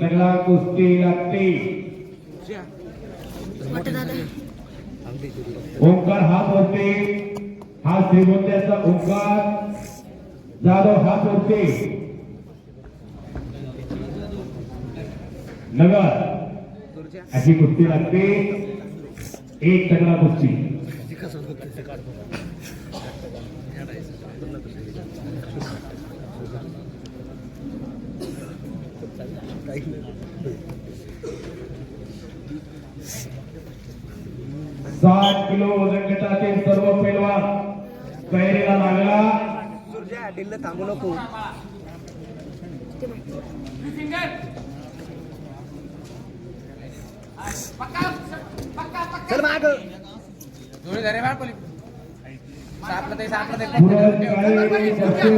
तगडा गोष्टी लागते ओंकार हात बोलते. हा श्रीमंत्याचा ओंकार. जाधव हात बोलते. नगर. अशी कुस्ती लागते. एक तगडा कुस्ती. साठ किलो वजन गटातील सर्व पैलवान तयारीला लागला. सुरजा डिल्ल थांबू नको. चल माग. जोडी धरे बाळ पोली सापलं ते सापलं ते पुरत काळे बच्चू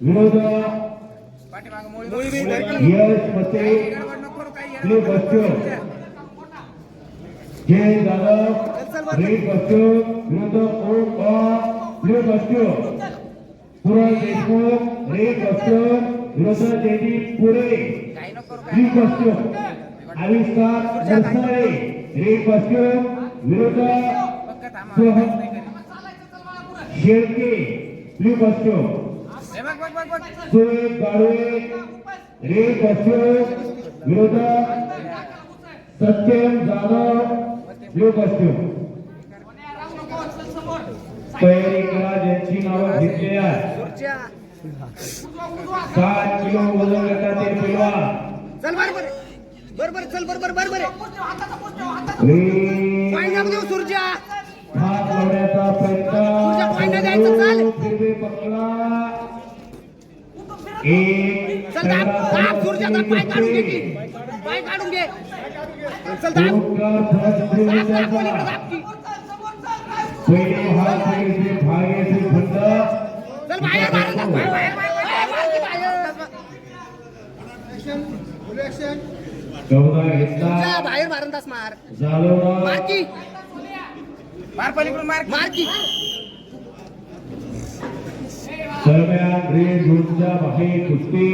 विरोध Jay Jadhav red blue Deshmukh red Jaydeep पुरे blue Avishkar red Soham Shelke blue Bachchu हे बघ बघ बघ बघ सुरेश गाडवे रेड बच्चू विरोध सत्यम जाधव ब्लू बच्चू तयारी करा ज्यांची नावं घेतली आहे सात किलो वजन गटातील पैलवान चल बर बर बर बर चल बर. बर बर बर रे- पाय जाऊ देऊ सुरजा हात लावण्याचा तुझ्या point ला जायचं, चाल. प्रयत्न फिरवे पकडला एक चल दाब दाब सुरजाचा पाय काढून घे की. पाय काढून घे चल दाब दाब दाब पलीकडे दाब की. पहिले हात पकडले भागेचे फंड चल बाहेर बाहेर दाब, बाहेर बाहेर बाहेर बाहेर मार घेतला मारंदास मार की मार पलीकडून मार मार की दरम्यान रेड झोनच्या बाहेर कुस्ती.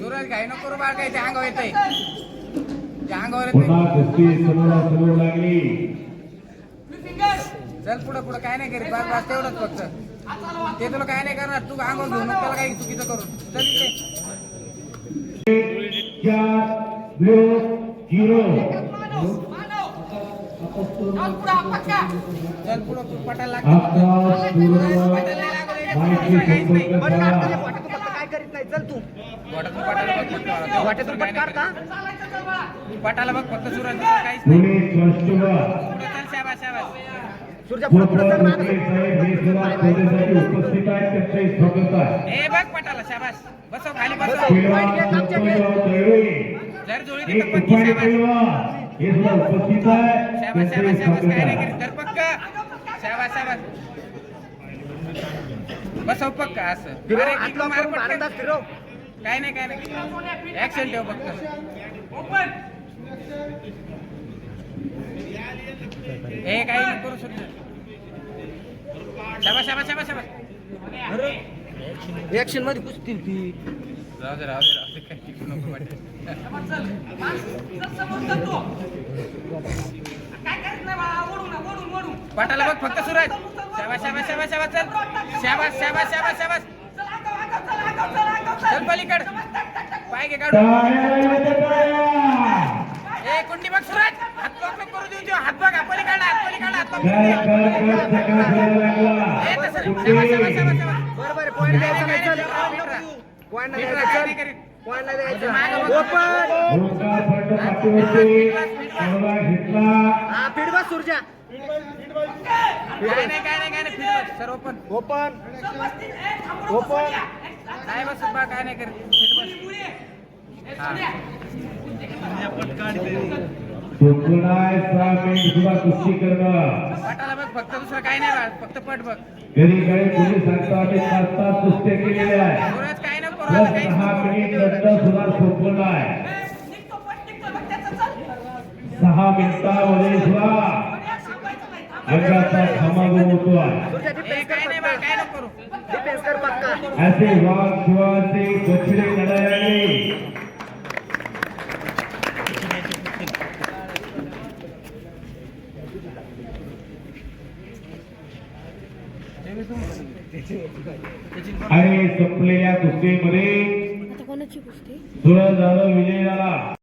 सूरज घाई नको करू बाळ काही ते अंगावर येतंय ते अंगावर पुन्हा कुस्ती समोरासमोर लागली. चल पुढं पुढं. काय नाही करीत. बस बस तेवढंच फक्त. ते तुला काय नाही करणार. तू अंगावर घेऊन त्याला काही चुकीचं करून. चल इकडे. चार ब्लू झिरो चल पुढं पटायला लागतं. काय करीत नाही चल तू. वाटातून बट काढ का? पटायला बघ फक्त सूरज काहीच नाही. पुढं चल पुढे माग हे उपस्थित आहेत त्यांचे स्वागत आहे. ए बघ पटाला शाबास. बसव खाली जर जोडी शाबास. हे सुद्धा उपस्थित आहे शाबास त्यांचे शाबास शाबास. स्वागत काय नाही आहे. करीत तर पक्क. शाबास शाबास. बसव पक्क असं. अरे मार काय नाही काय नाही. ऍक्शन ठेव फक्त. हे काही करू ऍक्शनमध्ये कुस्ती ती राहू दे राहू दे राहू दे. काही टिकू नको वाटेल पटाला बघ फक्त सुरज शाबास शाबास शाबास शाबास चल. शाबास शाबास शाबास शाबास. चल पलीकड. पाय घे काढू ए कुंडी बघ सुरज. हात नको करू देऊ देऊ. हात बघ हात पलीकडला हात हात काय काय सकाळ फिरायला ए लागला तसं शाबास शाबास शाबास शाबास. बरोबर पॉईंट द्यायचा नाही. चल. नाही द्यायचा. चल द्यायचा ओपन हा सुरजा. काय नाही काय नाही काय नाही फिरवत सर्व पण ओपन ओपन काय बस बा काय नाही करत. फिट बस. सुकुनाय सहा मिनिट सुद्धा कुस्ती करणं. पटाला बघ फक्त दुसरं काय नाही फक्त पट बघ. कधी काही पोलीस सांगतात की पाच तास कुस्त्या केलेल्या आहे सुरज काय प्लस काहीच सहा. मिनिट नंतर सुद्धा सोपवलं आहे सहा मिनिटामध्ये सुद्धा अंगाचा धमाल होतो असे वाघ शिवाचे बछडे लढायाने आणि संपलेल्या कुस्तीमध्ये सुरज झालं विजय झाला.